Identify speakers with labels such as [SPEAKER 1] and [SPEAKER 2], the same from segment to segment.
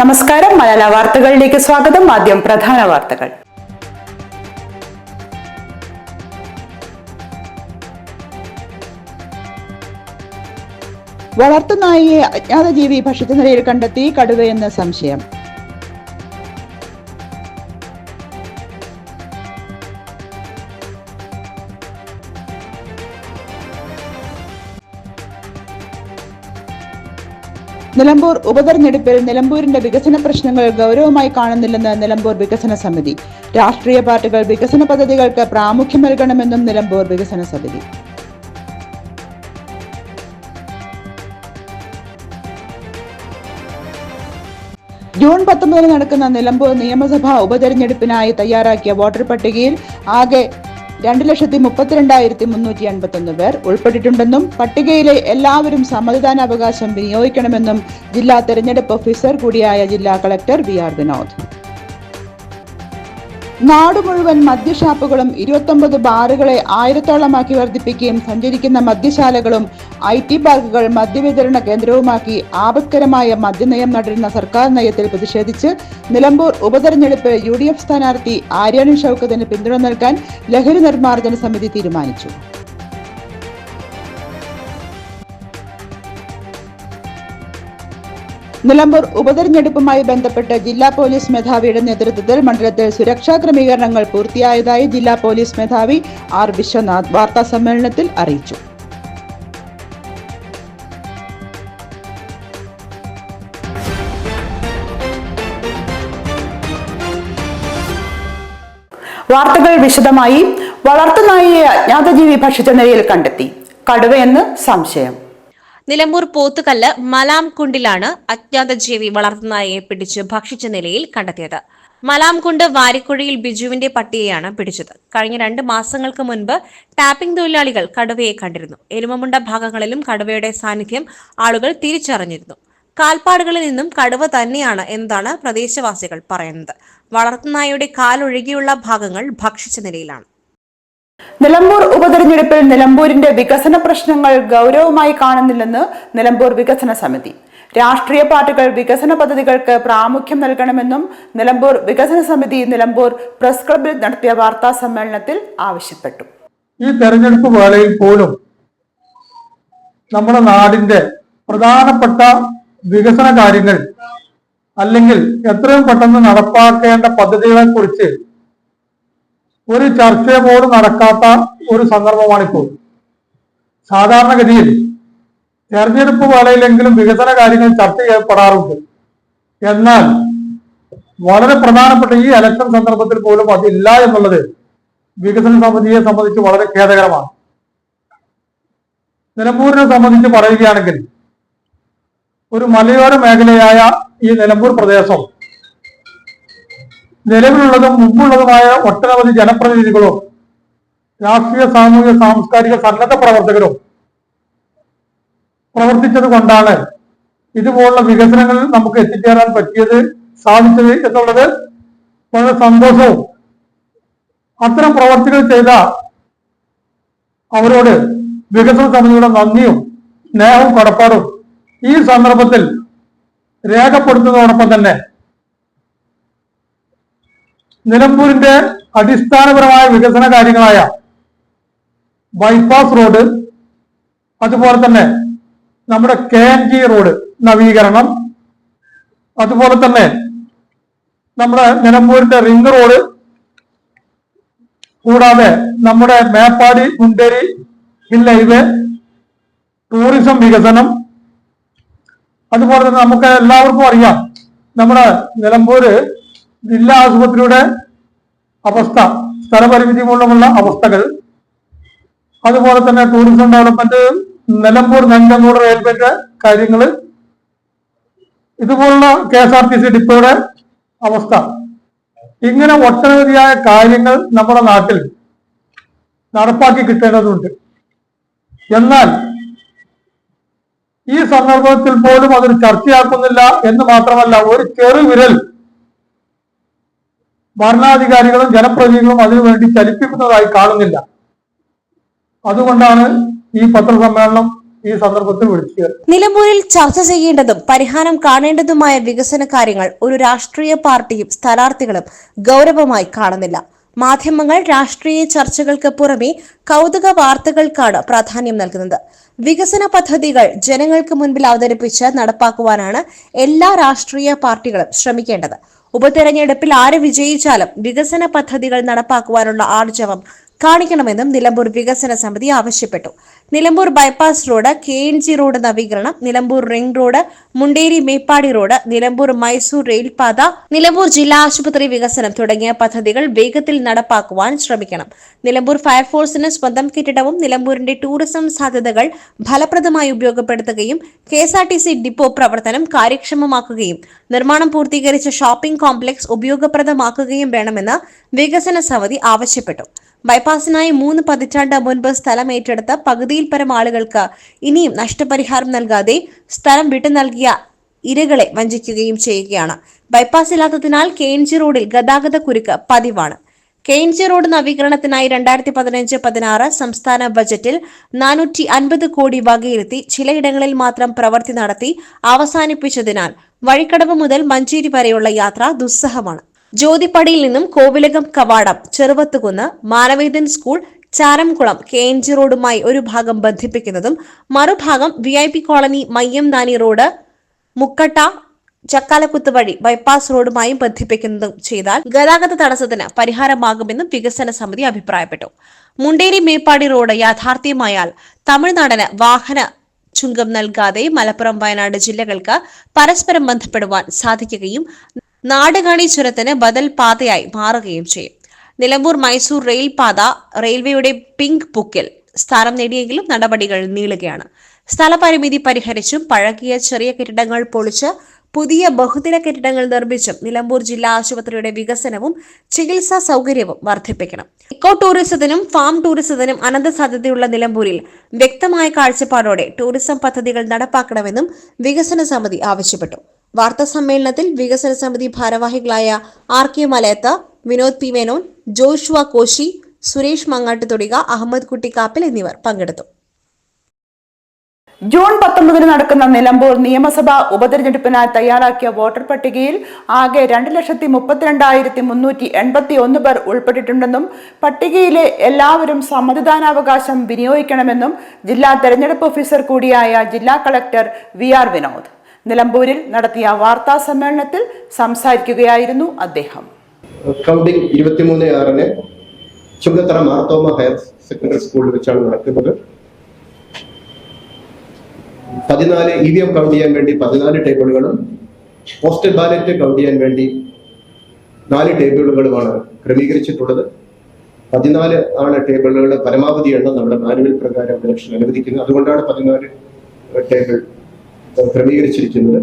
[SPEAKER 1] നമസ്കാരം മലയാള വാർത്തകളിലേക്ക് സ്വാഗതം ആദ്യം പ്രധാന വാർത്തകൾ വളർത്തുനായിയെ അജ്ഞാത ജീവി ഭക്ഷ്യത്തിനിരയിൽ കണ്ടെത്തി കടുവയെന്ന് സംശയം നിലമ്പൂർ ഉപതെരഞ്ഞെടുപ്പിൽ നിലമ്പൂരിന്റെ വികസന പ്രശ്നങ്ങൾ ഗൗരവമായി കാണുന്നില്ലെന്ന് നിലമ്പൂർ വികസന സമിതി രാഷ്ട്രീയ പാർട്ടികൾ വികസന പദ്ധതികൾക്ക് പ്രാമുഖ്യം നൽകണമെന്നും നിലമ്പൂർ വികസന സമിതി ജൂൺ പത്തൊമ്പതിന് നടക്കുന്ന നിലമ്പൂർ നിയമസഭാ ഉപതെരഞ്ഞെടുപ്പിനായി തയ്യാറാക്കിയ വോട്ടർ പട്ടികയിൽ ആകെ രണ്ട് ലക്ഷത്തി മുപ്പത്തിരണ്ടായിരത്തി മുന്നൂറ്റി അൻപത്തൊന്ന് പേർ ഉൾപ്പെട്ടിട്ടുണ്ടെന്നും പട്ടികയിലെ എല്ലാവരും സമ്മതിദാനാവകാശം വിനിയോഗിക്കണമെന്നും ജില്ലാ തെരഞ്ഞെടുപ്പ് ഓഫീസർ കൂടിയായ ജില്ലാ കളക്ടർ വി ആർ വിനോദ് നാട് മുഴുവൻ മദ്യഷാപ്പുകളും ഇരുപത്തൊമ്പത് ബാറുകളെ ആയിരത്തോളമാക്കി വർദ്ധിപ്പിക്കുകയും സഞ്ചരിക്കുന്ന മദ്യശാലകളും ഐ ടി പാർക്കുകൾ മദ്യവിതരണ കേന്ദ്രവുമാക്കി ആപത്കരമായ മദ്യനയം നടരുന്ന സർക്കാർ നയത്തിൽ പ്രതിഷേധിച്ച് നിലമ്പൂർ ഉപതെരഞ്ഞെടുപ്പ് യു ഡി എഫ് സ്ഥാനാർത്ഥി ആര്യാണി ഷൌക്കത്തിന് പിന്തുണ നൽകാൻ ലഹരി നിർമ്മാർജ്ജന സമിതി തീരുമാനിച്ചു നിലമ്പൂർ ഉപതെരഞ്ഞെടുപ്പുമായി ബന്ധപ്പെട്ട് ജില്ലാ പോലീസ് മേധാവിയുടെ നേതൃത്വത്തിൽ മണ്ഡലത്തിൽ സുരക്ഷാ ക്രമീകരണങ്ങൾ പൂർത്തിയായതായി ജില്ലാ പോലീസ് മേധാവി ആർ വിശ്വനാഥ് വാർത്താ സമ്മേളനത്തിൽ അറിയിച്ചു വാർത്തകൾ വിശദമായി വളർത്തുനായിയെ അജ്ഞാതജീവി ഭക്ഷിച്ച നിലയിൽ കണ്ടെത്തി കടുവയെന്ന് സംശയം
[SPEAKER 2] നിലമ്പൂർ പോത്തുകല്ല് മലാംകുണ്ടിലാണ് ജീവി വളർത്തുന്നായെ പിടിച്ച് ഭക്ഷിച്ച നിലയിൽ കണ്ടെത്തിയത് മലാംകുണ്ട് വാരിക്കുഴയിൽ ബിജുവിന്റെ പട്ടിയെയാണ് പിടിച്ചത് കഴിഞ്ഞ രണ്ട് മാസങ്ങൾക്ക് മുൻപ് ടാപ്പിംഗ് തൊഴിലാളികൾ കടുവയെ കണ്ടിരുന്നു എരുമമുണ്ട ഭാഗങ്ങളിലും കടുവയുടെ സാന്നിധ്യം ആളുകൾ തിരിച്ചറിഞ്ഞിരുന്നു കാൽപ്പാടുകളിൽ നിന്നും കടുവ തന്നെയാണ് എന്നതാണ് പ്രദേശവാസികൾ പറയുന്നത് വളർത്തുനായയുടെ കാലൊഴുകിയുള്ള ഭാഗങ്ങൾ ഭക്ഷിച്ച നിലയിലാണ്
[SPEAKER 1] നിലമ്പൂർ ഉപതെരഞ്ഞെടുപ്പിൽ നിലമ്പൂരിന്റെ വികസന പ്രശ്നങ്ങൾ ഗൗരവമായി കാണുന്നില്ലെന്ന് നിലമ്പൂർ വികസന സമിതി രാഷ്ട്രീയ പാർട്ടികൾ വികസന പദ്ധതികൾക്ക് പ്രാമുഖ്യം നൽകണമെന്നും നിലമ്പൂർ വികസന സമിതി നിലമ്പൂർ പ്രസ് ക്ലബിൽ നടത്തിയ വാർത്താ സമ്മേളനത്തിൽ ആവശ്യപ്പെട്ടു
[SPEAKER 3] ഈ തെരഞ്ഞെടുപ്പ് വേളയിൽ പോലും നമ്മുടെ നാടിന്റെ പ്രധാനപ്പെട്ട വികസന കാര്യങ്ങൾ അല്ലെങ്കിൽ എത്രയും പെട്ടെന്ന് നടപ്പാക്കേണ്ട പദ്ധതികളെ കുറിച്ച് ഒരു ചർച്ച പോലും നടക്കാത്ത ഒരു സന്ദർഭമാണിപ്പോൾ സാധാരണഗതിയിൽ തെരഞ്ഞെടുപ്പ് വേളയിലെങ്കിലും വികസന കാര്യങ്ങൾ ചർച്ച ചെയ്യപ്പെടാറുണ്ട് എന്നാൽ വളരെ പ്രധാനപ്പെട്ട ഈ ഇലക്ഷൻ സന്ദർഭത്തിൽ പോലും അതില്ല എന്നുള്ളത് വികസന സമിതിയെ സംബന്ധിച്ച് വളരെ ഖേദകരമാണ് നിലമ്പൂരിനെ സംബന്ധിച്ച് പറയുകയാണെങ്കിൽ ഒരു മലയോര മേഖലയായ ഈ നിലമ്പൂർ പ്രദേശം നിലവിലുള്ളതും മുമ്പുള്ളതുമായ ഒട്ടനവധി ജനപ്രതിനിധികളോ രാഷ്ട്രീയ സാമൂഹിക സാംസ്കാരിക സന്നദ്ധ പ്രവർത്തകരോ പ്രവർത്തിച്ചത് കൊണ്ടാണ് ഇതുപോലുള്ള വികസനങ്ങൾ നമുക്ക് എത്തിച്ചേരാൻ പറ്റിയത് സാധിച്ചത് എന്നുള്ളത് വളരെ സന്തോഷവും അത്തരം പ്രവർത്തികൾ ചെയ്ത അവരോട് വികസന സമിതിയുടെ നന്ദിയും സ്നേഹവും കടപ്പാടും ഈ സന്ദർഭത്തിൽ രേഖപ്പെടുത്തുന്നതോടൊപ്പം തന്നെ നിലമ്പൂരിന്റെ അടിസ്ഥാനപരമായ വികസന കാര്യങ്ങളായ ബൈപ്പാസ് റോഡ് അതുപോലെ തന്നെ നമ്മുടെ കെ ജി റോഡ് നവീകരണം അതുപോലെ തന്നെ നമ്മുടെ നിലമ്പൂരിന്റെ റിംഗ് റോഡ് കൂടാതെ നമ്മുടെ Meppadi Munderi hill highway tourism വികസനം അതുപോലെ തന്നെ നമുക്ക് എല്ലാവർക്കും അറിയാം നമ്മുടെ നിലമ്പൂര് ജില്ലാ ആശുപത്രിയുടെ അവസ്ഥ സ്ഥലപരിമിതി മൂലമുള്ള അവസ്ഥകൾ അതുപോലെ തന്നെ ടൂറിസം ഡെവലപ്മെന്റ് നിലമ്പൂർ നഞ്ചങ്കോട് റെയിൽവേന്റെ കാര്യങ്ങൾ ഇതുപോലുള്ള K S R T C ഡിപ്പോയുടെ അവസ്ഥ ഇങ്ങനെ ഒട്ടനവധിയായ കാര്യങ്ങൾ നമ്മുടെ നാട്ടിൽ നടപ്പാക്കി കിട്ടേണ്ടതുണ്ട് എന്നാൽ ഈ സന്ദർഭത്തിൽ പോലും അതൊരു ചർച്ചയാക്കുന്നില്ല എന്ന് മാത്രമല്ല ഒരു ചെറുവിരൽ ഭരണാധികാരികളും ജനപ്രതിനിധികളും അതിനുവേണ്ടി ചലിപ്പിക്കുന്നതായി കാണുന്നില്ല അതുകൊണ്ടാണ് ഈ പത്രസമ്മേളനം ഈ സന്ദർഭത്തിൽ വിളിച്ചത്
[SPEAKER 2] നിലമ്പൂരിൽ ചർച്ച ചെയ്യേണ്ടതും പരിഹാരം കാണേണ്ടതുമായ വികസന കാര്യങ്ങൾ ഒരു രാഷ്ട്രീയ പാർട്ടിയും സ്ഥാനാർത്ഥികളും ഗൗരവമായി കാണുന്നില്ല മാധ്യമങ്ങൾ രാഷ്ട്രീയ ചർച്ചകൾക്ക് പുറമെ കൗതുക വാർത്തകൾക്കാണ് പ്രാധാന്യം നൽകുന്നത് വികസന പദ്ധതികൾ ജനങ്ങൾക്ക് മുൻപിൽ അവതരിപ്പിച്ച് നടപ്പാക്കുവാനാണ് എല്ലാ രാഷ്ട്രീയ പാർട്ടികളും ശ്രമിക്കേണ്ടത് ഉപതെരഞ്ഞെടുപ്പിൽ ആര് വിജയിച്ചാലും വികസന പദ്ധതികൾ നടപ്പാക്കുവാനുള്ള ആർജവം കാണിക്കണമെന്നും നിലമ്പൂർ വികസന സമിതി ആവശ്യപ്പെട്ടു Nilambur bypass road K N G road നവീകരണം Nilambur ring road Munderi Meppadi road Nilambur Mysore റെയിൽപാത നിലമ്പൂർ ജില്ലാ ആശുപത്രി വികസനം തുടങ്ങിയ പദ്ധതികൾ വേഗത്തിൽ നടപ്പാക്കുവാൻ ശ്രമിക്കണം നിലമ്പൂർ ഫയർഫോഴ്സിന് സ്വന്തം കെട്ടിടവും നിലമ്പൂരിന്റെ ടൂറിസം സാധ്യതകൾ ഫലപ്രദമായി ഉപയോഗപ്പെടുത്തുകയും K S R T C depot പ്രവർത്തനം കാര്യക്ഷമമാക്കുകയും നിർമ്മാണം പൂർത്തീകരിച്ച ഷോപ്പിംഗ് കോംപ്ലക്സ് ഉപയോഗപ്രദമാക്കുകയും വേണമെന്ന് വികസന സമിതി ആവശ്യപ്പെട്ടു ബൈപ്പാസിനായി മൂന്ന് പതിറ്റാണ്ട് മുൻപ് സ്ഥലം ഏറ്റെടുത്ത പകുതിയിൽ പരം ആളുകൾക്ക് ഇനിയും നഷ്ടപരിഹാരം നൽകാതെ സ്ഥലം വിട്ടു നൽകിയ ഇരകളെ വഞ്ചിക്കുകയും ചെയ്യുകയാണ് ബൈപ്പാസ് ഇല്ലാത്തതിനാൽ കെയിൻജി റോഡിൽ ഗതാഗത കുരുക്ക് പതിവാണ് കെയിൻജി റോഡ് നവീകരണത്തിനായി രണ്ടായിരത്തി പതിനഞ്ച് പതിനാറ് സംസ്ഥാന ബജറ്റിൽ നാനൂറ്റി അൻപത് കോടി വകയിരുത്തി ചിലയിടങ്ങളിൽ മാത്രം പ്രവൃത്തി നടത്തി അവസാനിപ്പിച്ചതിനാൽ വഴിക്കടവ് മുതൽ മഞ്ചേരി വരെയുള്ള യാത്ര ദുസ്സഹമാണ് ജ്യോതിപ്പടിയിൽ നിന്നും കോവിലകം കവാടം Cheruvathukunnu Manavedan school Charamkulam K N G റോഡുമായി ഒരു ഭാഗം ബന്ധിപ്പിക്കുന്നതും മറുഭാഗം V I P colony Mayyamdani road Mukkatta Chakkalakuthu വഴി ബൈപ്പാസ് റോഡുമായും ബന്ധിപ്പിക്കുന്നതും ചെയ്താൽ ഗതാഗത തടസ്സത്തിന് പരിഹാരമാകുമെന്നും വികസന സമിതി അഭിപ്രായപ്പെട്ടു മുണ്ടേരി മേപ്പാടി റോഡ് യാഥാർത്ഥ്യമായാൽ തമിഴ്നാടിന് വാഹന ചുങ്കം നൽകാതെ മലപ്പുറം വയനാട് ജില്ലകൾക്ക് പരസ്പരം ബന്ധപ്പെടുവാൻ സാധിക്കുകയും നാടുകാണി ചുരത്തിന് ബദൽ പാതയായി മാറുകയും ചെയ്യും നിലമ്പൂർ മൈസൂർ റെയിൽ പാത റെയിൽവേയുടെ പിങ്ക് ബുക്കിൽ സ്ഥാനം നേടിയെങ്കിലും നടപടികൾ നീളുകയാണ് സ്ഥലപരിമിതി പരിഹരിച്ചും പഴകിയ ചെറിയ കെട്ടിടങ്ങൾ പൊളിച്ച് പുതിയ ബഹുദിന കെട്ടിടങ്ങൾ നിർമ്മിച്ചും നിലമ്പൂർ ജില്ലാ ആശുപത്രിയുടെ വികസനവും ചികിത്സാ സൗകര്യവും വർദ്ധിപ്പിക്കണം ഇക്കോ ടൂറിസത്തിനും ഫാം ടൂറിസത്തിനും അനന്ത സാധ്യതയുള്ള നിലമ്പൂരിൽ വ്യക്തമായ കാഴ്ചപ്പാടോടെ ടൂറിസം പദ്ധതികൾ നടപ്പാക്കണമെന്നും വികസന സമിതി ആവശ്യപ്പെട്ടു വാർത്താസമ്മേളനത്തിൽ വികസന സമിതി ഭാരവാഹികളായ R K Malayath Vinod P Menon Joshua Koshy Suresh Mangattu Thudika Ahammed Kuttikkappil എന്നിവർ പങ്കെടുത്തു ജൂൺ
[SPEAKER 1] പത്തൊമ്പതിന് നടക്കുന്ന നിലമ്പൂർ നിയമസഭാ ഉപതെരഞ്ഞെടുപ്പിനായി തയ്യാറാക്കിയ വോട്ടർ പട്ടികയിൽ ആകെ രണ്ട് ലക്ഷത്തി മുപ്പത്തിരണ്ടായിരത്തി മുന്നൂറ്റി എൺപത്തി ഒന്ന് പേർ ഉൾപ്പെട്ടിട്ടുണ്ടെന്നും പട്ടികയിലെ എല്ലാവരും സമ്മതിദാനാവകാശം വിനിയോഗിക്കണമെന്നും ജില്ലാ തെരഞ്ഞെടുപ്പ് ഓഫീസർ കൂടിയായ ജില്ലാ കളക്ടർ വി ആർ വിനോദ് നിലമ്പൂരിൽ നടത്തിയ വാർത്താ സമ്മേളനത്തിൽ സംസാരിക്കുകയായിരുന്നു അദ്ദേഹം
[SPEAKER 4] കൗണ്ടിംഗ് ഇരുപത്തിമൂന്ന് ആറിന് ചുങ്കത്തറ മാർത്തോമ ഹയർ സെക്കൻഡറി സ്കൂളിൽ വെച്ചാണ് നടക്കുന്നത് പതിനാല് ഇ വി എം കൗണ്ട് ചെയ്യാൻ വേണ്ടി പതിനാല് ടേബിളുകളും പോസ്റ്റൽ ബാലറ്റ് കൗണ്ട് ചെയ്യാൻ വേണ്ടി നാല് ടേബിളുകളുമാണ് ക്രമീകരിച്ചിട്ടുള്ളത് പതിനാല് ആണ് ടേബിളുകളുടെ പരമാവധി എണ്ണം നമ്മുടെ മാനുവൽ പ്രകാരം ഇലക്ഷൻ അനുവദിക്കുന്നത് അതുകൊണ്ടാണ് പതിനാല് ടേബിൾ ക്രമീകരിച്ചിരിക്കുന്നത്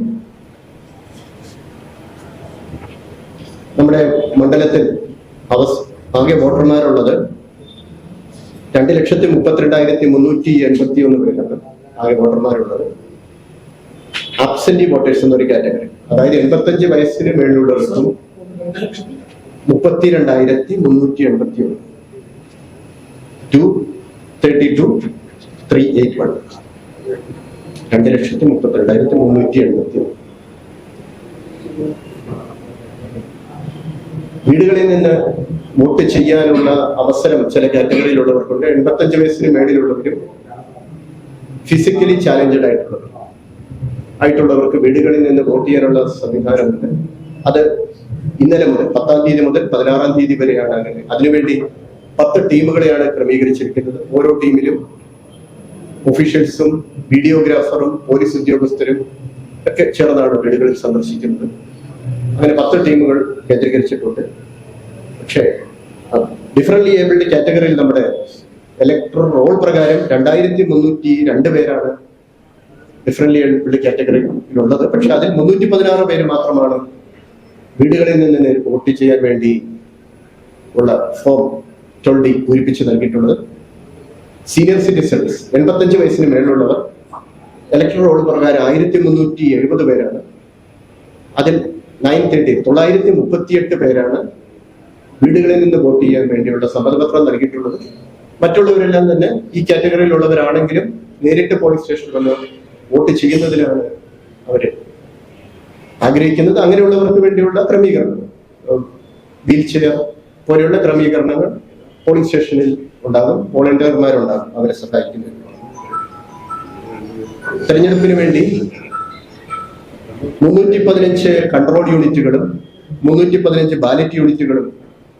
[SPEAKER 4] നമ്മുടെ മണ്ഡലത്തിൽ അവസ് ആകെ വോട്ടർമാരുള്ളത് രണ്ട് ലക്ഷത്തി മുപ്പത്തിരണ്ടായിരത്തി മുന്നൂറ്റി എൺപത്തി ഒന്ന് പേരാണ് ആകെ വോട്ടർമാരുള്ളത് ആബ്സെന്റ് വോട്ടേഴ്സ് എന്നൊരു കാറ്റഗറി അതായത് എൺപത്തഞ്ച് വയസ്സിന് മേളിലുള്ളവർക്കും മുപ്പത്തിരണ്ടായിരത്തി മുന്നൂറ്റി എൺപത്തി ഒന്ന് two thirty two three eight one രണ്ട് ലക്ഷത്തി മുപ്പത്തി രണ്ടായിരത്തി മുന്നൂറ്റി എൺപത്തി വീടുകളിൽ നിന്ന് വോട്ട് ചെയ്യാനുള്ള അവസരം ചില കാറ്റഗറിയിലുള്ളവർക്കുണ്ട് എൺപത്തഞ്ച് വയസ്സിന് മേളിലുള്ളവരും ഫിസിക്കലി ചാലഞ്ചഡ് ആയിട്ടുള്ളവർ ആയിട്ടുള്ളവർക്ക് വീടുകളിൽ നിന്ന് വോട്ട് ചെയ്യാനുള്ള സംവിധാനമുണ്ട് അത് ഇന്നലെ മുതൽ പത്താം തീയതി മുതൽ പതിനാറാം തീയതി വരെയാണ് അങ്ങനെ അതിനുവേണ്ടി പത്ത് ടീമുകളെയാണ് ക്രമീകരിച്ചിരിക്കുന്നത് ഓരോ ടീമിലും ഒഫീഷ്യൽസും വീഡിയോഗ്രാഫറും പോലീസ് ഉദ്യോഗസ്ഥരും ഒക്കെ ചേർന്നാണ് വീടുകളിൽ സന്ദർശിക്കുന്നത് അങ്ങനെ പത്ത് ടീമുകൾ കേന്ദ്രീകരിച്ചിട്ടുണ്ട് പക്ഷേ ഡിഫറൻലി ഏബിൾഡ് കാറ്റഗറിയിൽ നമ്മുടെ ഇലക്ട്രൽ റോൾ പ്രകാരം രണ്ടായിരത്തി മുന്നൂറ്റി രണ്ട് പേരാണ് ഡിഫറൻലി ഏബിൾഡ് കാറ്റഗറിയിലുള്ളത് പക്ഷെ അതിൽ മുന്നൂറ്റി പതിനാറ് പേര് മാത്രമാണ് വീടുകളിൽ നിന്ന് വോട്ട് ചെയ്യാൻ വേണ്ടി ഉള്ള ഫോം ട്വൽഡി പൂരിപ്പിച്ച് നൽകിയിട്ടുള്ളത് സീനിയർ സിറ്റിസൺസ് എൺപത്തഞ്ച് വയസ്സിന് മേളിലുള്ളവർ ഇലക്ട്രൽ റോൾ പ്രകാരം ആയിരത്തി മുന്നൂറ്റി എഴുപത് പേരാണ് അതിൽ നയൻ തേർട്ടി തൊള്ളായിരത്തി മുപ്പത്തിയെട്ട് പേരാണ് വീടുകളിൽ നിന്ന് വോട്ട് ചെയ്യാൻ വേണ്ടിയുള്ള സമ്മതപത്രം നൽകിയിട്ടുള്ളത് മറ്റുള്ളവരെല്ലാം തന്നെ ഈ കാറ്റഗറിയിലുള്ളവരാണെങ്കിലും നേരിട്ട് പോളിംഗ് സ്റ്റേഷനിൽ വന്ന് വോട്ട് ചെയ്യുന്നതിനാണ് അവര് ആഗ്രഹിക്കുന്നത് അങ്ങനെയുള്ളവർക്ക് വേണ്ടിയുള്ള ക്രമീകരണം വീൽ ചെയർ പോലെയുള്ള ക്രമീകരണങ്ങൾ പോളിംഗ് സ്റ്റേഷനിൽ ഉണ്ടാകും വോളണ്ടിയർമാരുണ്ടാകും അവരെ സഹായിക്കുന്നത് തെരഞ്ഞെടുപ്പിന് വേണ്ടി മുന്നൂറ്റി പതിനഞ്ച് കൺട്രോൾ യൂണിറ്റുകളും മുന്നൂറ്റി പതിനഞ്ച് ബാലറ്റ് യൂണിറ്റുകളും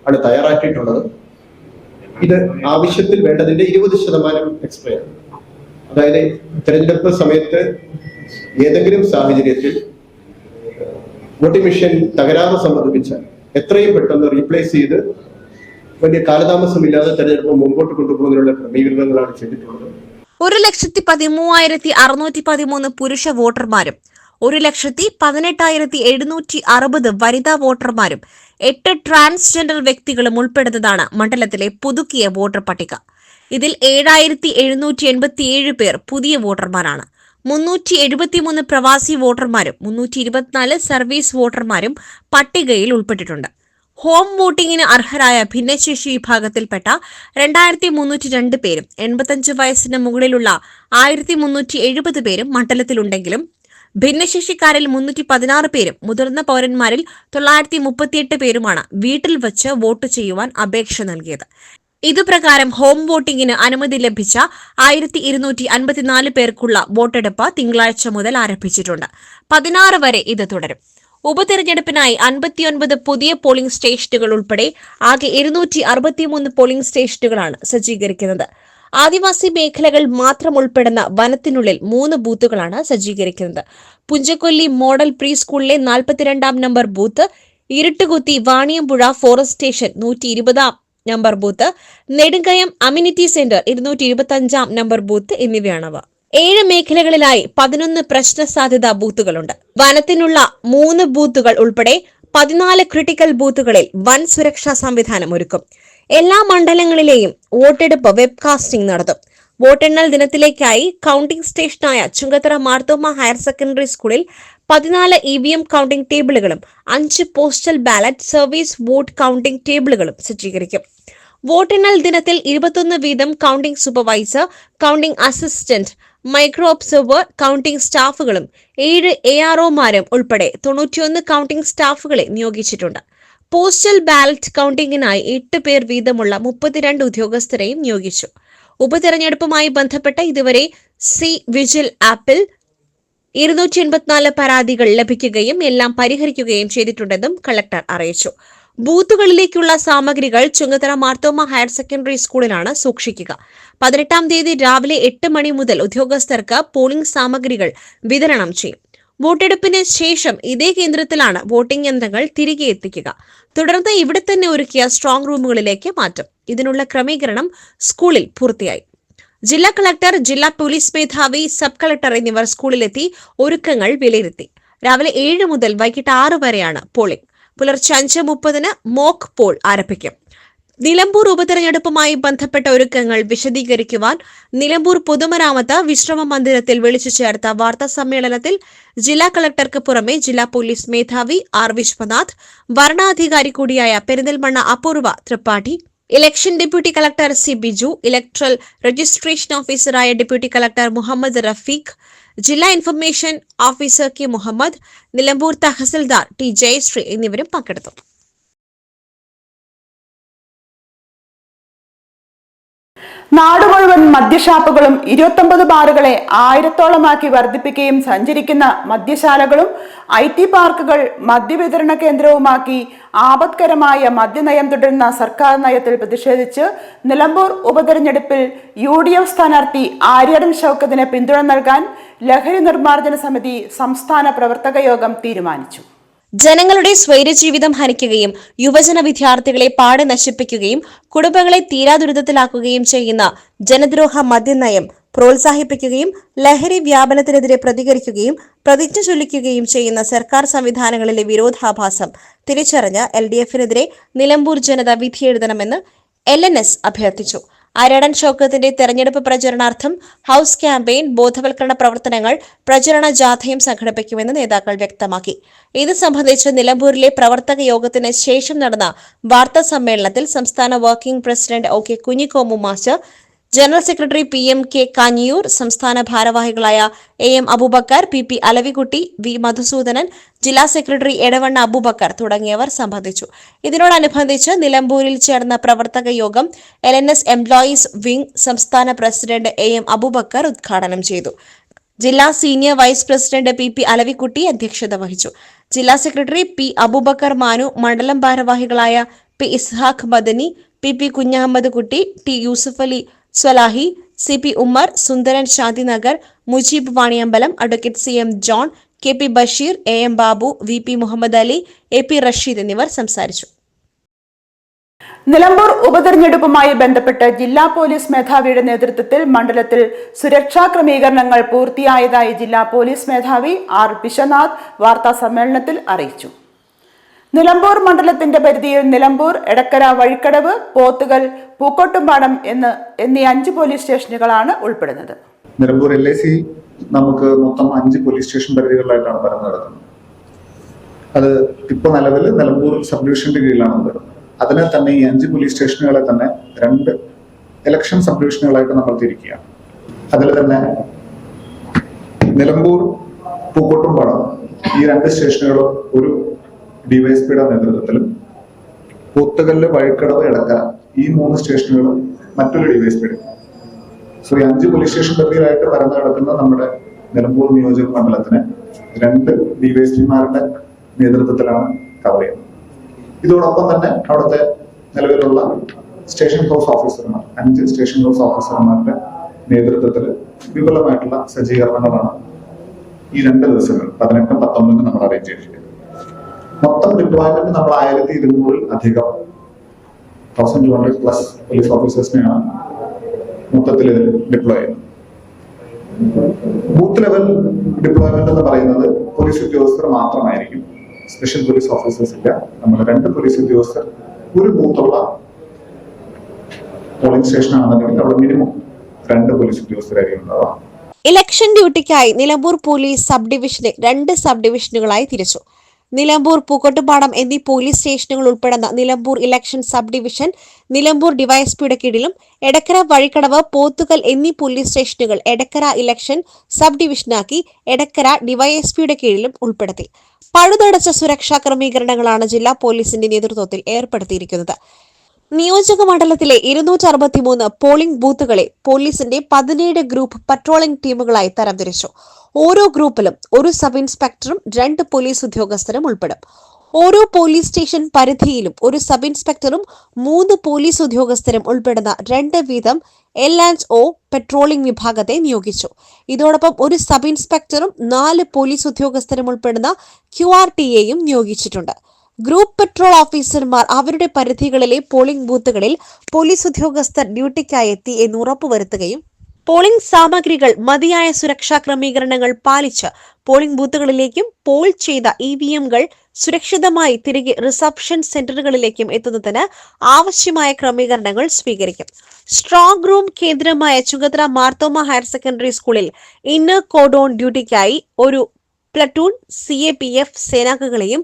[SPEAKER 4] ആണ് തയ്യാറാക്കിയിട്ടുള്ളത് ഇത് ആവശ്യത്തിൽ വേണ്ടതിന്റെ ഇരുപത് ശതമാനം എക്സ്പയർ അതായത് തെരഞ്ഞെടുപ്പ് സമയത്ത് ഏതെങ്കിലും സാഹചര്യത്തിൽ വോട്ടിംഗ് മെഷീൻ തകരാതെ സംബന്ധിച്ചാൽ എത്രയും പെട്ടെന്ന് റീപ്ലേസ് ചെയ്ത് വലിയ കാലതാമസമില്ലാതെ തെരഞ്ഞെടുപ്പ് മുമ്പോട്ട് കൊണ്ടുപോകുന്നതിനുള്ള ക്രമീകരണങ്ങളാണ് ചെയ്തിട്ടുള്ളത്
[SPEAKER 2] ഒരു ലക്ഷത്തി പതിമൂവായിരത്തി അറുന്നൂറ്റി പതിമൂന്ന് പുരുഷ വോട്ടർമാരും ഒരു ലക്ഷത്തി പതിനെട്ടായിരത്തി എഴുന്നൂറ്റി അറുപത് വനിതാ വോട്ടർമാരും എട്ട് ട്രാൻസ്ജെൻഡർ വ്യക്തികളും ഉൾപ്പെടുന്നതാണ് മണ്ഡലത്തിലെ പുതുക്കിയ വോട്ടർ പട്ടിക ഇതിൽ ഏഴായിരത്തി എഴുന്നൂറ്റി എൺപത്തിയേഴ് പേർ പുതിയ വോട്ടർമാരാണ് മുന്നൂറ്റി എഴുപത്തിമൂന്ന് പ്രവാസി വോട്ടർമാരും മുന്നൂറ്റി ഇരുപത്തിനാല് സർവീസ് വോട്ടർമാരും പട്ടികയിൽ ഉൾപ്പെട്ടിട്ടുണ്ട് ഹോം വോട്ടിങ്ങിന് അർഹരായ ഭിന്നശേഷി വിഭാഗത്തിൽപ്പെട്ട രണ്ടായിരത്തി മുന്നൂറ്റി രണ്ട് പേരും എൺപത്തഞ്ച് വയസ്സിന് മുകളിലുള്ള ആയിരത്തി മുന്നൂറ്റി എഴുപത് പേരും മണ്ഡലത്തിലുണ്ടെങ്കിലും ഭിന്നശേഷിക്കാരിൽ മുന്നൂറ്റി പതിനാറ് പേരും മുതിർന്ന പൌരന്മാരിൽ തൊള്ളായിരത്തി മുപ്പത്തിയെട്ട് പേരുമാണ് വീട്ടിൽ വച്ച് വോട്ട് ചെയ്യുവാൻ അപേക്ഷ നൽകിയത് ഇതുപ്രകാരം ഹോം വോട്ടിംഗിന് അനുമതി ലഭിച്ച ആയിരത്തി ഇരുന്നൂറ്റി അൻപത്തിനാല് പേർക്കുള്ള വോട്ടെടുപ്പ് തിങ്കളാഴ്ച മുതൽ ആരംഭിച്ചിട്ടുണ്ട് പതിനാറ് വരെ ഇത് തുടരും ഉപതെരഞ്ഞെടുപ്പിനായി അൻപത്തിയൊൻപത് പുതിയ പോളിംഗ് സ്റ്റേഷനുകൾ ഉൾപ്പെടെ ആകെ ഇരുന്നൂറ്റി അറുപത്തിമൂന്ന് പോളിംഗ് സ്റ്റേഷനുകളാണ് സജ്ജീകരിക്കുന്നത് ആദിവാസി മേഖലകൾ മാത്രം ഉൾപ്പെടുന്ന വനത്തിനുള്ളിൽ മൂന്ന് ബൂത്തുകളാണ് സജ്ജീകരിക്കുന്നത് പുഞ്ചക്കൊല്ലി മോഡൽ പ്രീ സ്കൂളിലെ നാൽപ്പത്തിരണ്ടാം number booth Iruttukuthi Vaniyampuzha forest station നൂറ്റി ഇരുപതാം number booth Nedumkayam amenity centre ഇരുന്നൂറ്റി ഇരുപത്തി അഞ്ചാം നമ്പർ ബൂത്ത് എന്നിവയാണവ ഏഴ് മേഖലകളിലായി പതിനൊന്ന് പ്രശ്ന സാധ്യതാ ബൂത്തുകളുണ്ട് വനത്തിനുള്ള മൂന്ന് ബൂത്തുകൾ ഉൾപ്പെടെ പതിനാല് ക്രിട്ടിക്കൽ ബൂത്തുകളിൽ വൻ സുരക്ഷാ സംവിധാനം ഒരുക്കും എല്ലാ മണ്ഡലങ്ങളിലെയും വോട്ടെടുപ്പ് വെബ്കാസ്റ്റിംഗ് നടത്തും വോട്ടെണ്ണൽ ദിനത്തിലേക്കായി കൗണ്ടിംഗ് സ്റ്റേഷനായ ചുങ്കത്തറ മാർത്തോമ ഹയർ സെക്കൻഡറി സ്കൂളിൽ പതിനാല് ഇ വി എം കൗണ്ടിംഗ് ടേബിളുകളും അഞ്ച് postal ballot service vote counting ടേബിളുകളും സജ്ജീകരിക്കും വോട്ടെണ്ണൽ ദിനത്തിൽ ഇരുപത്തൊന്ന് വീതം counting supervisor counting assistant micro observer counting സ്റ്റാഫുകളും ഏഴ് എ ആർ ഒമാരും ഉൾപ്പെടെ തൊണ്ണൂറ്റിയൊന്ന് കൗണ്ടിംഗ് സ്റ്റാഫുകളെ നിയോഗിച്ചിട്ടുണ്ട് പോസ്റ്റൽ ബാലറ്റ് കൗണ്ടിംഗിനായി എട്ട് പേർ വീതമുള്ള മുപ്പത്തിരണ്ട് ഉദ്യോഗസ്ഥരെയും നിയോഗിച്ചു ഉപതെരഞ്ഞെടുപ്പുമായി ബന്ധപ്പെട്ട ഇതുവരെ സി വിജിൽ ആപ്പിൽ ഇരുന്നൂറ്റി എൺപത്തിനാല് പരാതികൾ ലഭിക്കുകയും എല്ലാം പരിഹരിക്കുകയും ചെയ്തിട്ടുണ്ടെന്നും കളക്ടർ അറിയിച്ചു ബൂത്തുകളിലേക്കുള്ള സാമഗ്രികൾ ചുങ്കത്തറ മാർത്തോമ ഹയർ സെക്കൻഡറി സ്കൂളിലാണ് സൂക്ഷിക്കുക പതിനെട്ടാം തീയതി രാവിലെ എട്ട് മണി മുതൽ ഉദ്യോഗസ്ഥർക്ക് പോളിംഗ് സാമഗ്രികൾ വിതരണം ചെയ്യും വോട്ടെടുപ്പിന് ശേഷം ഇതേ കേന്ദ്രത്തിലാണ് വോട്ടിംഗ് യന്ത്രങ്ങൾ തിരികെ എത്തിക്കുക തുടർന്ന് ഇവിടെ തന്നെ ഒരുക്കിയ സ്ട്രോങ് റൂമുകളിലേക്ക് മാറ്റും ഇതിനുള്ള ക്രമീകരണം സ്കൂളിൽ പൂർത്തിയായി ജില്ലാ കളക്ടർ ജില്ലാ പോലീസ് മേധാവി സബ് കളക്ടർ എന്നിവർ സ്കൂളിലെത്തി ഒരുക്കങ്ങൾ വിലയിരുത്തി രാവിലെ ഏഴ് മുതൽ വൈകിട്ട് ആറ് വരെയാണ് പോളിംഗ് പുലർച്ചെ അഞ്ച് മുപ്പതിന് മോക്ക് പോൾ ആരംഭിക്കും നിലമ്പൂർ ഉപതെരഞ്ഞെടുപ്പുമായി ബന്ധപ്പെട്ട ഒരുക്കങ്ങൾ വിശദീകരിക്കുവാൻ നിലമ്പൂർ പൊതുമരാമത്ത് വിശ്രമ മന്ദിരത്തിൽ വിളിച്ചു ചേർത്ത വാർത്താ സമ്മേളനത്തിൽ ജില്ലാ കളക്ടർക്ക് പുറമെ ജില്ലാ പോലീസ് മേധാവി ആർ വിശ്വനാഥ് വരണാധികാരി കൂടിയായ Perinthalmanna Apoorva Tripathi election deputy collector C Biju electoral registration ഓഫീസറായ ഡെപ്യൂട്ടി കളക്ടർ മുഹമ്മദ് റഫീഖ് ജില്ലാ information officer K Muhammad Nilambur tahsildar T Jayasree എന്നിവരും പങ്കെടുത്തു
[SPEAKER 1] നാട് മുഴുവൻ മദ്യഷാപ്പുകളും ഇരുപത്തൊമ്പത് ബാറുകളെ ആയിരത്തോളമാക്കി വർദ്ധിപ്പിക്കുകയും സഞ്ചരിക്കുന്ന മദ്യശാലകളും ഐ ടി പാർക്കുകൾ മദ്യവിതരണ കേന്ദ്രവുമാക്കി ആപത്കരമായ മദ്യനയം തുടരുന്ന സർക്കാർ നയത്തിൽ പ്രതിഷേധിച്ച് നിലമ്പൂർ ഉപതെരഞ്ഞെടുപ്പിൽ യു ഡി എഫ് സ്ഥാനാർത്ഥി ആര്യടൻ ഷൗക്കത്തിന് പിന്തുണ നൽകാൻ ലഹരി നിർമ്മാർജ്ജന
[SPEAKER 2] സമിതി സംസ്ഥാന പ്രവർത്തക യോഗം തീരുമാനിച്ചു ജനങ്ങളുടെ സ്വൈര്യജീവിതം ഹനിക്കുകയും യുവജന വിദ്യാർത്ഥികളെ പാടെ നശിപ്പിക്കുകയും കുടുംബങ്ങളെ തീരാദുരിതത്തിലാക്കുകയും ചെയ്യുന്ന ജനദ്രോഹ മദ്യനയം പ്രോത്സാഹിപ്പിക്കുകയും ലഹരി വ്യാപനത്തിനെതിരെ പ്രതികരിക്കുകയും പ്രതിജ്ഞ ചൊല്ലിക്കുകയും ചെയ്യുന്ന സർക്കാർ സംവിധാനങ്ങളിലെ വിരോധാഭാസം തിരിച്ചറിഞ്ഞ എൽ ഡി എഫിനെതിരെ നിലമ്പൂർ ജനത വിധിയെഴുതണമെന്ന് എൽ എൻ എസ് അഭ്യർത്ഥിച്ചു അരടൻ ചോക്കത്തിന്റെ തെരഞ്ഞെടുപ്പ് പ്രചരണാർത്ഥം ഹൌസ് ക്യാമ്പയിൻ ബോധവൽക്കരണ പ്രവർത്തനങ്ങൾ പ്രചരണ ജാഥയും സംഘടിപ്പിക്കുമെന്ന് നേതാക്കൾ വ്യക്തമാക്കി ഇത് സംബന്ധിച്ച് നിലമ്പൂരിലെ പ്രവർത്തക യോഗത്തിന് ശേഷം നടന്ന വാർത്താ സമ്മേളനത്തിൽ സംസ്ഥാന working president O K Kunhikomu master general secretary P M K Kanhiyoor സംസ്ഥാന ഭാരവാഹികളായ A M Abubakar P P Alavikutty V Madhusoodanan ജില്ലാ സെക്രട്ടറി എടവണ്ണ അബൂബക്കർ തുടങ്ങിയവർ സംബന്ധിച്ചു ഇതിനോടനുബന്ധിച്ച് നിലമ്പൂരിൽ ചേർന്ന പ്രവർത്തക യോഗം L N S employees wing സംസ്ഥാന പ്രസിഡന്റ് എ എം അബൂബക്കർ ഉദ്ഘാടനം ചെയ്തു ജില്ലാ senior vice president P P Alavikutty അധ്യക്ഷത വഹിച്ചു ജില്ലാ സെക്രട്ടറി പി അബൂബക്കർ മാനു മണ്ഡലം ഭാരവാഹികളായ P Ishaq Madani P P Kunhahammed Kutty T Yusuf Ali Swalahi C P Ummer Sundaran Shanthinagar Mujeeb Vaniyambalam advocate C M John K P Basheer A M Babu V P Muhammad Ali A P Rasheed എന്നിവർ സംസാരിച്ചു നിലമ്പൂർ ഉപതെരഞ്ഞെടുപ്പുമായി ബന്ധപ്പെട്ട് ജില്ലാ പോലീസ്
[SPEAKER 1] മേധാവിയുടെ നേതൃത്വത്തിൽ മണ്ഡലത്തിൽ സുരക്ഷാ ക്രമീകരണങ്ങൾ പൂർത്തിയായതായി ജില്ലാ പോലീസ് മേധാവി ആർ വിശ്വനാഥ് വാർത്താ സമ്മേളനത്തിൽ അറിയിച്ചു നിലമ്പൂർ മണ്ഡലത്തിന്റെ പരിധിയിൽ നിലമ്പൂർ എടക്കര വഴിക്കടവ് പോത്തുകൽ പൂക്കോട്ടുംപാടം എന്ന് എന്നീ അഞ്ച് പോലീസ് സ്റ്റേഷനുകളാണ് ഉൾപ്പെടുന്നത്
[SPEAKER 5] നിലമ്പൂർ എൽ ഐ സി നമുക്ക് മൊത്തം അഞ്ച് പോലീസ് സ്റ്റേഷൻ പരിധികളിലായിട്ടാണ് പരന്നു കിടക്കുന്നത് അത് ഇപ്പൊ നിലവിൽ നിലമ്പൂർ സബ് ഡിവിഷന്റെ കീഴിലാണ് വരുന്നത് അതിനെ തന്നെ ഈ അഞ്ച് പോലീസ് സ്റ്റേഷനുകളെ തന്നെ രണ്ട് ഇലക്ഷൻ സബ് ഡിവിഷനുകളായിട്ട് നമ്മൾ തിരിക്കുകയാണ് അതിൽ തന്നെ നിലമ്പൂർ പൂക്കോട്ടുംപാടം ഈ രണ്ട് സ്റ്റേഷനുകളും ഒരു ഡിവൈഎസ്പിയുടെ നേതൃത്വത്തിലും പൂത്തകല്ല് വഴിക്കടവ് ഇടക്ക ഈ മൂന്ന് സ്റ്റേഷനുകളും മറ്റൊരു ഡിവൈഎസ്പിയുടെ സോ ഈ അഞ്ച് പോലീസ് സ്റ്റേഷൻ പരിധിയിലായിട്ട് പരന്നു കിടക്കുന്ന നമ്മുടെ നിലമ്പൂർ നിയോജക മണ്ഡലത്തിന് രണ്ട് ഡിവൈഎസ്പിമാരുടെ നേതൃത്വത്തിലാണ് കവർ ചെയ്യുന്നത് ഇതോടൊപ്പം തന്നെ അവിടുത്തെ നിലവിലുള്ള സ്റ്റേഷൻ ഹൗസ് ഓഫീസർമാർ അഞ്ച് സ്റ്റേഷൻ ഹൗസ് ഓഫീസർമാരുടെ നേതൃത്വത്തിൽ വിപുലമായിട്ടുള്ള സജ്ജീകരണങ്ങളാണ് ഈ രണ്ട് ദിവസങ്ങൾ പതിനെട്ടും പത്തൊമ്പതിനും നമ്മൾ അറേഞ്ച് ചെയ്തിട്ടുണ്ട് മൊത്തം ഡിപ്ലോയ്മെന്റ് നമ്മൾ ആയിരത്തി ഇരുന്നൂറിൽ അധികം thousand two hundred plus police ഓഫീസേഴ്സിനെയാണ് മൊത്തത്തിൽ ഡിപ്ലോയ് ചെയ്യുന്നത്
[SPEAKER 4] ബൂത്ത് ലെവൽ ഡിപ്ലോയ്മെന്റ്
[SPEAKER 5] എന്ന് പറയുന്നത് പോലീസ് ഉദ്യോഗസ്ഥർ മാത്രമായിരിക്കും സ്പെഷ്യൽ പോലീസ് ഓഫീസേഴ്സ് ഇല്ല നമ്മൾ രണ്ട് പോലീസ് ഉദ്യോഗസ്ഥർ ഒരു ബൂത്തുള്ള പോളിംഗ് സ്റ്റേഷൻ ആണെന്നുണ്ടെങ്കിൽ അവിടെ മിനിമം രണ്ട് പോലീസ് ഉദ്യോഗസ്ഥരായിരിക്കും ഉണ്ടാവുക
[SPEAKER 2] ഇലക്ഷൻ ഡ്യൂട്ടിക്കായി നിലമ്പൂർ പോലീസ് സബ് ഡിവിഷനെ രണ്ട് സബ് ഡിവിഷനുകളായി തിരിച്ചു നിലമ്പൂർ പൂക്കോട്ടുപാടം എന്നീ പോലീസ് സ്റ്റേഷനുകൾ ഉൾപ്പെടുന്ന Nilambur election sub division Nilambur ഡിവൈഎസ്പിയുടെ കീഴിലും എടക്കര വഴിക്കടവ് പോത്തുകൽ എന്നീ പോലീസ് സ്റ്റേഷനുകൾ എടക്കര ഇലക്ഷൻ സബ് ഡിവിഷനാക്കി എടക്കര ഡിവൈഎസ്പിയുടെ കീഴിലും ഉൾപ്പെടുത്തി പഴുതടച്ച സുരക്ഷാ ക്രമീകരണങ്ങളാണ് ജില്ലാ പോലീസിന്റെ നേതൃത്വത്തിൽ ഏർപ്പെടുത്തിയിരിക്കുന്നത് നിയോജക മണ്ഡലത്തിലെ ഇരുന്നൂറ്റി അറുപത്തിമൂന്ന് പോളിംഗ് ബൂത്തുകളെ പോലീസിന്റെ പതിനേഴ് ഗ്രൂപ്പ് പട്രോളിംഗ് ടീമുകളായി തരംതിരിച്ചു ഓരോ ഗ്രൂപ്പിലും ഒരു സബ് ഇൻസ്പെക്ടറും രണ്ട് പോലീസ് ഉദ്യോഗസ്ഥരും ഉൾപ്പെടും ഓരോ പോലീസ് സ്റ്റേഷൻ പരിധിയിലും ഒരു സബ് ഇൻസ്പെക്ടറും മൂന്ന് പോലീസ് ഉദ്യോഗസ്ഥരും ഉൾപ്പെടുന്ന രണ്ട് വീതം എൽ ആൻഡ് ഒ പെട്രോളിംഗ് വിഭാഗത്തെ നിയോഗിച്ചു ഇതോടൊപ്പം ഒരു സബ് ഇൻസ്പെക്ടറും നാല് പോലീസ് ഉദ്യോഗസ്ഥരും ഉൾപ്പെടുന്ന ക്യു ആർ ടി എയും നിയോഗിച്ചിട്ടുണ്ട് ഗ്രൂപ്പ് പട്രോൾ ഓഫീസർമാർ അവരുടെ പരിധികളിലെ പോളിംഗ് ബൂത്തുകളിൽ പോലീസ് ഉദ്യോഗസ്ഥർ ഡ്യൂട്ടിക്കായി എത്തി എന്ന് ഉറപ്പുവരുത്തുകയും പോളിംഗ് സാമഗ്രികൾ മതിയായ സുരക്ഷാ ക്രമീകരണങ്ങൾ പാലിച്ച് പോളിംഗ് ബൂത്തുകളിലേക്കും പോൾ ചെയ്ത ഇ e വി എമ്മുകൾ സുരക്ഷിതമായി തിരികെ റിസപ്ഷൻ സെന്ററുകളിലേക്കും എത്തുന്നതിന് ആവശ്യമായ ക്രമീകരണങ്ങൾ സ്വീകരിക്കും സ്ട്രോങ് റൂം കേന്ദ്രമായ ചുങ്കത്ര മാർത്തോമ ഹയർ സെക്കൻഡറി സ്കൂളിൽ ഇന്നർ കോഡോൺ ഡ്യൂട്ടിക്കായി ഒരു platoon C A P F സേനാംഗങ്ങളെയും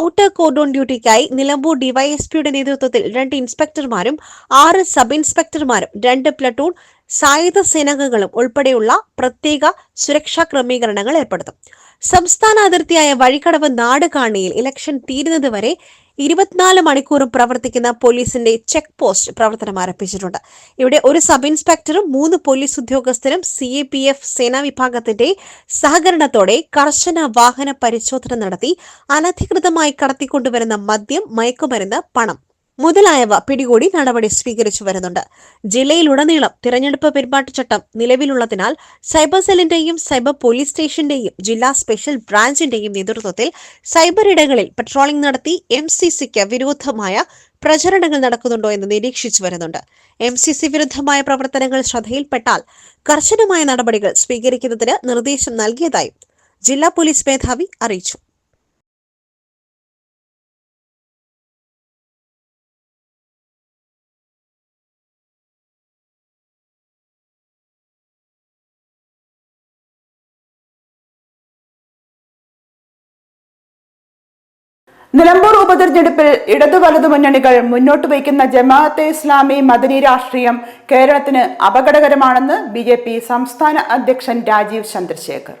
[SPEAKER 2] ഔട്ടർ കോർഡോൺ ഡ്യൂട്ടിക്കായി നിലമ്പൂർ ഡിവൈഎസ്പിയുടെ നേതൃത്വത്തിൽ രണ്ട് ഇൻസ്പെക്ടർമാരും ആറ് സബ് ഇൻസ്പെക്ടർമാരും രണ്ട് പ്ലട്ടൂൺ സായുധ സേനകളും ഉൾപ്പെടെയുള്ള പ്രത്യേക സുരക്ഷാ ക്രമീകരണങ്ങൾ ഏർപ്പെടുത്തും സംസ്ഥാന അതിർത്തിയായ വഴിക്കടവ് കാണിയിൽ ഇലക്ഷൻ തീരുന്നതുവരെ ഇരുപത്തിനാല് മണിക്കൂറും പ്രവർത്തിക്കുന്ന പോലീസിന്റെ ചെക്ക് പോസ്റ്റ് പ്രവർത്തനം ആരംഭിച്ചിട്ടുണ്ട് ഇവിടെ ഒരു സബ് ഇൻസ്പെക്ടറും മൂന്ന് പോലീസ് ഉദ്യോഗസ്ഥരും സി എ പി എഫ് സേനാ വിഭാഗത്തിന്റെ സഹകരണത്തോടെ കർശന വാഹന പരിശോധന നടത്തി അനധികൃതമായി കടത്തിക്കൊണ്ടുവരുന്ന മദ്യം മയക്കുമരുന്ന് പണം മുതലായവ പിടികൂടി നടപടി സ്വീകരിച്ചു വരുന്നുണ്ട് ജില്ലയിലുടനീളം തിരഞ്ഞെടുപ്പ് ചട്ടം നിലവിലുള്ളതിനാൽ സൈബർ സെല്ലിന്റെയും സൈബർ പോലീസ് സ്റ്റേഷന്റെയും ജില്ലാ സ്പെഷ്യൽ ബ്രാഞ്ചിന്റെയും നേതൃത്വത്തിൽ സൈബർ ഇടങ്ങളിൽ പട്രോളിംഗ് നടത്തി എം സി സിക്ക് വിരുദ്ധമായ പ്രചരണങ്ങൾ നടക്കുന്നുണ്ടോ എന്ന് നിരീക്ഷിച്ചു വരുന്നുണ്ട് എം സി സി വിരുദ്ധമായ പ്രവർത്തനങ്ങൾ ശ്രദ്ധയിൽപ്പെട്ടാൽ കർശനമായ നടപടികൾ സ്വീകരിക്കുന്നതിന് നിർദ്ദേശം നൽകിയതായും
[SPEAKER 3] ജില്ലാ പോലീസ് മേധാവി അറിയിച്ചു
[SPEAKER 1] നിലമ്പൂർ ഉപതെരഞ്ഞെടുപ്പിൽ ഇടതു വലതു മുന്നണികൾ മുന്നോട്ട് വയ്ക്കുന്ന ജമാഅത്തെ ഇസ്ലാമി മദനി രാഷ്ട്രീയം കേരളത്തിന്
[SPEAKER 2] അപകടകരമാണെന്ന് ബി ജെ പി സംസ്ഥാന അധ്യക്ഷൻ രാജീവ് ചന്ദ്രശേഖർ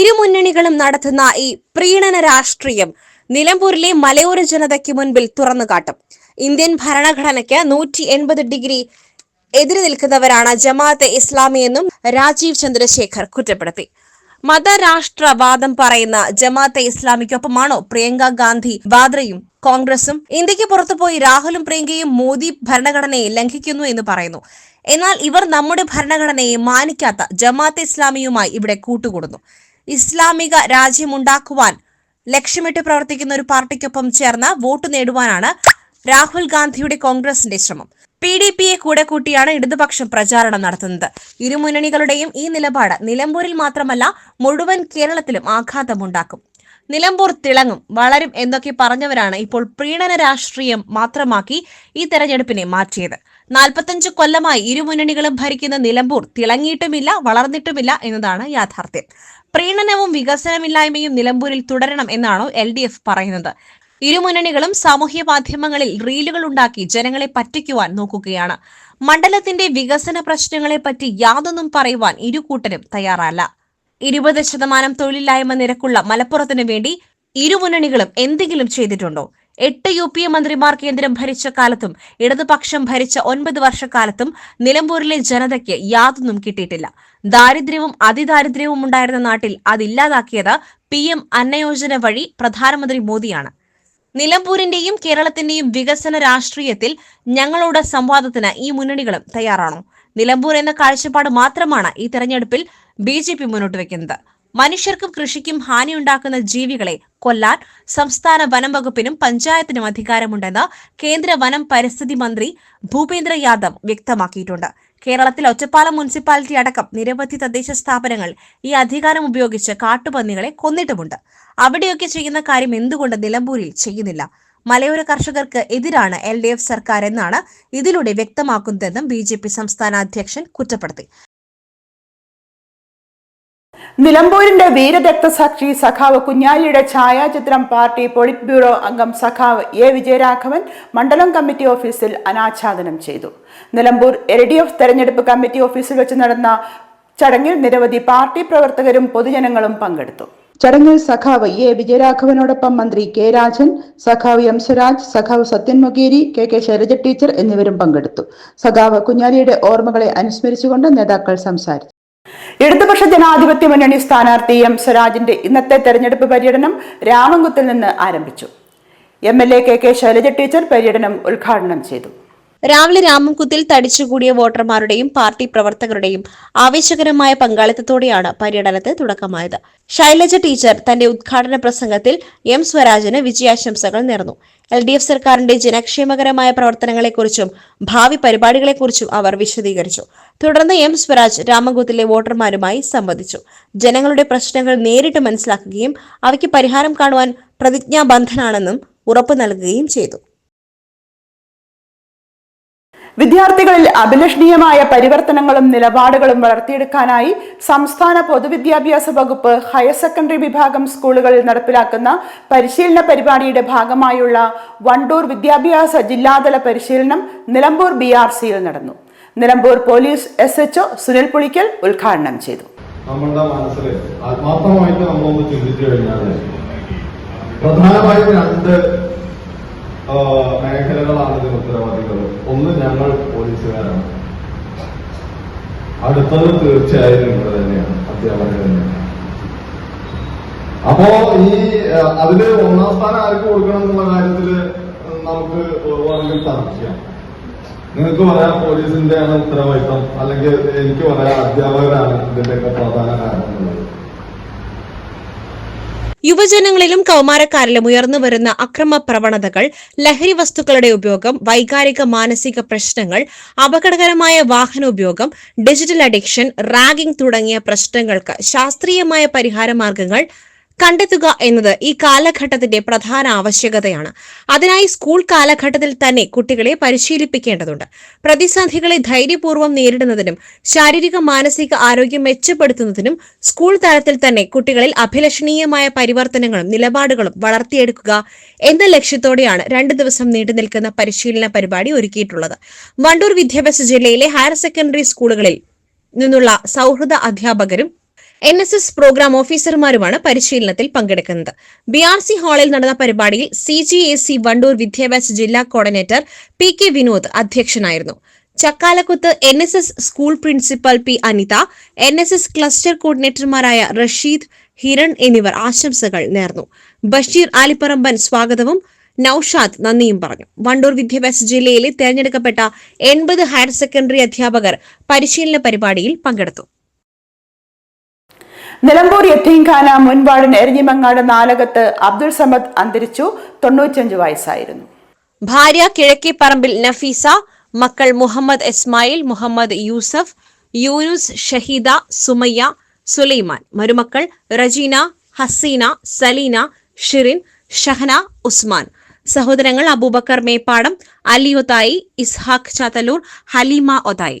[SPEAKER 2] ഇരു മുന്നണികളും നടത്തുന്ന ഈ പ്രീണന രാഷ്ട്രീയം നിലമ്പൂരിലെ മലയോര ജനതയ്ക്ക് മുൻപിൽ തുറന്നുകാട്ടും ഇന്ത്യൻ ഭരണഘടനയ്ക്ക് നൂറ്റി എൺപത് ഡിഗ്രി എതിര് നിൽക്കുന്നവരാണ് ജമാഅത്തെ ഇസ്ലാമി എന്നും രാജീവ് ചന്ദ്രശേഖർ കുറ്റപ്പെടുത്തി മതരാഷ്ട്രവാദം പറയുന്ന ജമാഅത്തെ ഇസ്ലാമിക്കൊപ്പമാണോ പ്രിയങ്ക ഗാന്ധി വാദ്രയും കോൺഗ്രസും ഇന്ത്യക്ക് പുറത്തുപോയി രാഹുലും പ്രിയങ്കയും മോദി ഭരണഘടനയെ ലംഘിക്കുന്നു എന്ന് പറയുന്നു എന്നാൽ ഇവർ നമ്മുടെ ഭരണഘടനയെ മാനിക്കാത്ത ജമാഅത്തെ ഇസ്ലാമിയുമായി ഇവിടെ കൂട്ടുകൂടുന്നു ഇസ്ലാമിക രാജ്യമുണ്ടാക്കുവാൻ ലക്ഷ്യമിട്ട് പ്രവർത്തിക്കുന്ന ഒരു പാർട്ടിക്കൊപ്പം ചേർന്ന് വോട്ട് നേടുവാനാണ് രാഹുൽ ഗാന്ധിയുടെ കോൺഗ്രസിന്റെ ശ്രമം പി ഡി പിയെ കൂടെ കൂട്ടിയാണ് ഇടതുപക്ഷം പ്രചാരണം നടത്തുന്നത് ഇരുമുന്നണികളുടെയും ഈ നിലപാട് നിലമ്പൂരിൽ മാത്രമല്ല മുഴുവൻ കേരളത്തിലും ആഘാതമുണ്ടാക്കും നിലമ്പൂർ തിളങ്ങും വളരും എന്നൊക്കെ പറഞ്ഞവരാണ് ഇപ്പോൾ പ്രീണന രാഷ്ട്രീയം മാത്രമാക്കി ഈ തെരഞ്ഞെടുപ്പിനെ മാറ്റിയത് നാൽപ്പത്തഞ്ച് കൊല്ലമായി ഇരുമുന്നണികളും ഭരിക്കുന്ന നിലമ്പൂർ തിളങ്ങിയിട്ടുമില്ല വളർന്നിട്ടുമില്ല എന്നതാണ് യാഥാർത്ഥ്യം പ്രീണനവും വികസനമില്ലായ്മയും നിലമ്പൂരിൽ തുടരണം എന്നാണോ എൽ ഡി എഫ് പറയുന്നത് ഇരുമുന്നണികളും സാമൂഹ്യ മാധ്യമങ്ങളിൽ റീലുകൾ ഉണ്ടാക്കി ജനങ്ങളെ പറ്റിക്കുവാൻ നോക്കുകയാണ് മണ്ഡലത്തിന്റെ വികസന പ്രശ്നങ്ങളെപ്പറ്റി യാതൊന്നും പറയുവാൻ ഇരു കൂട്ടരും തയ്യാറല്ല ഇരുപത് ശതമാനം തൊഴിലില്ലായ്മ നിരക്കുള്ള മലപ്പുറത്തിനു വേണ്ടി ഇരുമുന്നണികളും എന്തെങ്കിലും ചെയ്തിട്ടുണ്ടോ എട്ട് യു പി എ മന്ത്രിമാർ കേന്ദ്രം ഭരിച്ച കാലത്തും ഇടതുപക്ഷം ഭരിച്ച ഒൻപത് വർഷക്കാലത്തും നിലമ്പൂരിലെ ജനതയ്ക്ക് യാതൊന്നും കിട്ടിയിട്ടില്ല ദാരിദ്ര്യവും അതിദാരിദ്ര്യവും ഉണ്ടായിരുന്ന നാട്ടിൽ അതില്ലാതാക്കിയത് പി എം അന്നയോജന വഴി പ്രധാനമന്ത്രി മോദിയാണ് നിലമ്പൂരിന്റെയും കേരളത്തിന്റെയും വികസന രാഷ്ട്രീയത്തിൽ ഞങ്ങളുടെ സംവാദത്തിന് ഈ മുന്നണികളും തയ്യാറാണോ നിലമ്പൂർ എന്ന കാഴ്ചപ്പാട് മാത്രമാണ് ഈ തെരഞ്ഞെടുപ്പിൽ ബി മുന്നോട്ട് വെക്കുന്നത് മനുഷ്യർക്കും കൃഷിക്കും ഹാനിയുണ്ടാക്കുന്ന ജീവികളെ കൊല്ലാൻ സംസ്ഥാന വനം വകുപ്പിനും പഞ്ചായത്തിനും അധികാരമുണ്ടെന്ന് കേന്ദ്ര വനം പരിസ്ഥിതി മന്ത്രി ഭൂപേന്ദ്ര യാദവ് വ്യക്തമാക്കിയിട്ടുണ്ട് കേരളത്തിൽ ഒറ്റപ്പാലം മുനിസിപ്പാലിറ്റി അടക്കം നിരവധി തദ്ദേശ സ്ഥാപനങ്ങൾ ഈ അധികാരം ഉപയോഗിച്ച് കാട്ടുപന്നികളെ കൊന്നിട്ടുമുണ്ട് അവിടെയൊക്കെ ചെയ്യുന്ന കാര്യം എന്തുകൊണ്ട് നിലമ്പൂരിൽ ചെയ്യുന്നില്ല മലയോര കർഷകർക്ക് എതിരാണ് എൽ ഡി എഫ് സർക്കാർ എന്നാണ് ഇതിലൂടെ വ്യക്തമാക്കുന്നതെന്നും ബി ജെ പി സംസ്ഥാന അധ്യക്ഷൻ കുറ്റപ്പെടുത്തി
[SPEAKER 1] നിലമ്പൂരിന്റെ സാക്ഷി സഖാവ് കുഞ്ഞാലിയുടെ ഛായാചിത്രം പാർട്ടി പൊളിറ്റ് ബ്യൂറോ അംഗം സഖാവ് എ വിജയരാഘവൻ മണ്ഡലം കമ്മിറ്റി ഓഫീസിൽ അനാച്ഛാദനം ചെയ്തു നിലമ്പൂർ എൽ ഡി എഫ് തെരഞ്ഞെടുപ്പ് കമ്മിറ്റി ഓഫീസിൽ വെച്ച് നടന്ന ചടങ്ങിൽ നിരവധി പാർട്ടി പ്രവർത്തകരും പൊതുജനങ്ങളും പങ്കെടുത്തു ചടങ്ങിൽ സഖാവ് എ വിജയരാഘവനോടൊപ്പം മന്ത്രി കെ രാജൻ സഖാവ് എം സ്വരാജ് സഖാവ് Sathyan Mokeri K K Shailaja teacher എന്നിവരും പങ്കെടുത്തു സഖാവ് കുഞ്ഞാലിയുടെ ഓർമ്മകളെ അനുസ്മരിച്ചുകൊണ്ട് നേതാക്കൾ സംസാരിച്ചു ഇടതുപക്ഷ ജനാധിപത്യ മുന്നണി സ്ഥാനാർത്ഥി എം സ്വരാജിന്റെ ഇന്നത്തെ തെരഞ്ഞെടുപ്പ് പര്യടനം രാമൻകുത്തിൽ നിന്ന് ആരംഭിച്ചു M L A K K Shailaja teacher
[SPEAKER 2] പര്യടനം ഉദ്ഘാടനം ചെയ്തു രാവിലെ രാമൻകുത്തിൽ തടിച്ചുകൂടിയ വോട്ടർമാരുടെയും പാർട്ടി പ്രവർത്തകരുടെയും ആവേശകരമായ പങ്കാളിത്തത്തോടെയാണ് പര്യടനത്തിന് തുടക്കമായത് ശൈലജ ടീച്ചർ തന്റെ ഉദ്ഘാടന പ്രസംഗത്തിൽ എം സ്വരാജിന് വിജയാശംസകൾ നേർന്നു എൽ ഡി എഫ് സർക്കാരിന്റെ ജനക്ഷേമകരമായ പ്രവർത്തനങ്ങളെക്കുറിച്ചും ഭാവി പരിപാടികളെക്കുറിച്ചും അവർ വിശദീകരിച്ചു തുടർന്ന് എം സ്വരാജ് രാമകുത്തിലെ വോട്ടർമാരുമായി സംവദിച്ചു ജനങ്ങളുടെ പ്രശ്നങ്ങൾ നേരിട്ട് മനസ്സിലാക്കുകയും അവയ്ക്ക് പരിഹാരം കാണുവാൻ പ്രതിജ്ഞാബന്ധനാണെന്നും ഉറപ്പു നൽകുകയും ചെയ്തു വിദ്യാർത്ഥികളിൽ അഭിലഷണീയമായ പരിവർത്തനങ്ങളും
[SPEAKER 1] നിലപാടുകളും വളർത്തിയെടുക്കാനായി സംസ്ഥാന പൊതുവിദ്യാഭ്യാസ വകുപ്പ് ഹയർ സെക്കൻഡറി വിഭാഗം സ്കൂളുകളിൽ നടപ്പിലാക്കുന്ന പരിശീലന പരിപാടിയുടെ ഭാഗമായുള്ള വണ്ടൂർ വിദ്യാഭ്യാസ ജില്ലാതല പരിശീലനം നിലമ്പൂർ ബി ആർ സിയിൽ നടന്നു Nilambur police S O Sunil Pulikkal ഉദ്ഘാടനം ചെയ്തു
[SPEAKER 3] നമ്മുടെ മനസ്സിൽ ആത്മാർത്ഥമായിട്ട് നമ്മളൊന്ന് ചിന്തിച്ചു കഴിഞ്ഞാൽ പ്രധാനമായും രണ്ട് മേഖലകളാണ് ഇതിന് ഉത്തരവാദികൾ ഒന്ന് ഞങ്ങൾ പോലീസുകാരാണ് അടുത്തത് തീർച്ചയായും നിങ്ങൾ തന്നെയാണ് അധ്യാപകർ തന്നെയാണ് അപ്പോ ഈ
[SPEAKER 5] അതില് ഒന്നാം സ്ഥാനം ആർക്ക് കൊടുക്കണം എന്നുള്ള കാര്യത്തില് നമുക്ക്
[SPEAKER 3] ഒഴിവാണെങ്കിൽ തർക്കിക്കാം നിങ്ങൾക്ക് പറയാം പോലീസിന്റെ ആണ് ഉത്തരവാദിത്തം അല്ലെങ്കിൽ എനിക്ക് പറയാം അധ്യാപകരാണ് ഇതിന്റെയൊക്കെ പ്രധാന കാരണം എന്നുള്ളത്
[SPEAKER 2] യുവജനങ്ങളിലും കൗമാരക്കാരിലും ഉയർന്നു വരുന്ന അക്രമ പ്രവണതകൾ ലഹരി വസ്തുക്കളുടെ ഉപയോഗം വൈകാരിക മാനസിക പ്രശ്നങ്ങൾ അപകടകരമായ വാഹന ഉപയോഗം ഡിജിറ്റൽ അഡിക്ഷൻ റാഗിംഗ് തുടങ്ങിയ പ്രശ്നങ്ങൾക്ക് ശാസ്ത്രീയമായ പരിഹാര മാർഗങ്ങൾ കണ്ടെത്തുക എന്നത് ഈ കാലഘട്ടത്തിന്റെ പ്രധാന ആവശ്യകതയാണ് അതിനായി സ്കൂൾ കാലഘട്ടത്തിൽ തന്നെ കുട്ടികളെ പരിശീലിപ്പിക്കേണ്ടതുണ്ട് പ്രതിസന്ധികളെ ധൈര്യപൂർവ്വം നേരിടുന്നതിനും ശാരീരിക മാനസിക ആരോഗ്യം മെച്ചപ്പെടുത്തുന്നതിനും സ്കൂൾ തലത്തിൽ തന്നെ കുട്ടികളിൽ അഭിലഷണീയമായ പരിവർത്തനങ്ങളും നിലപാടുകളും വളർത്തിയെടുക്കുക എന്ന ലക്ഷ്യത്തോടെയാണ് രണ്ട് ദിവസം നീണ്ടു നിൽക്കുന്ന പരിശീലന പരിപാടി ഒരുക്കിയിട്ടുള്ളത് വണ്ടൂർ വിദ്യാഭ്യാസ ജില്ലയിലെ ഹയർ സെക്കൻഡറി സ്കൂളുകളിൽ നിന്നുള്ള സൗഹൃദ അധ്യാപകരും എൻ എസ് എസ് പ്രോഗ്രാം ഓഫീസർമാരുമാണ് പരിശീലനത്തിൽ പങ്കെടുക്കുന്നത് ബി ആർ സി ഹാളിൽ നടന്ന പരിപാടിയിൽ C G A C Wandoor വിദ്യാഭ്യാസ ജില്ലാ കോർഡിനേറ്റർ പി കെ വിനോദ് അധ്യക്ഷനായിരുന്നു ചക്കാലക്കുത്ത് N S S school principal P Anitha N S S cluster കോർഡിനേറ്റർമാരായ റഷീദ് ഹിരൺ എന്നിവർ ആശംസകൾ നേർന്നു ബഷീർ ആലിപ്പറമ്പൻ സ്വാഗതവും നൌഷാദ് നന്ദിയും പറഞ്ഞു വണ്ടൂർ വിദ്യാഭ്യാസ ജില്ലയിലെ തെരഞ്ഞെടുക്കപ്പെട്ട എൺപത് ഹയർ സെക്കൻഡറി അധ്യാപകർ പരിശീലന പരിപാടിയിൽ പങ്കെടുത്തു
[SPEAKER 1] നിലമ്പൂർ യത്തീംഖാന മുൻ എരിഞ്ഞിമങ്ങാട് നാലകത്ത് അബ്ദുൾ സമദ് അന്തരിച്ചു തൊണ്ണൂറ്റഞ്ച് വയസ്സായിരുന്നു
[SPEAKER 2] ഭാര്യ കിഴക്കേ പറമ്പിൽ നഫീസ മക്കൾ മുഹമ്മദ് ഇസ്മായിൽ മുഹമ്മദ് യൂസഫ് യൂനുസ് ഷഹീദ സുമയ്യ സുലൈമാൻ മരുമക്കൾ റജീന ഹസീന സലീന ഷിറിൻ ഷഹന ഉസ്മാൻ സഹോദരങ്ങൾ അബൂബക്കർ മേപ്പാടം അലി ഒതായി ഇസ്ഹാഖ് ചാത്തലൂർ ഹലീമ ഒതായി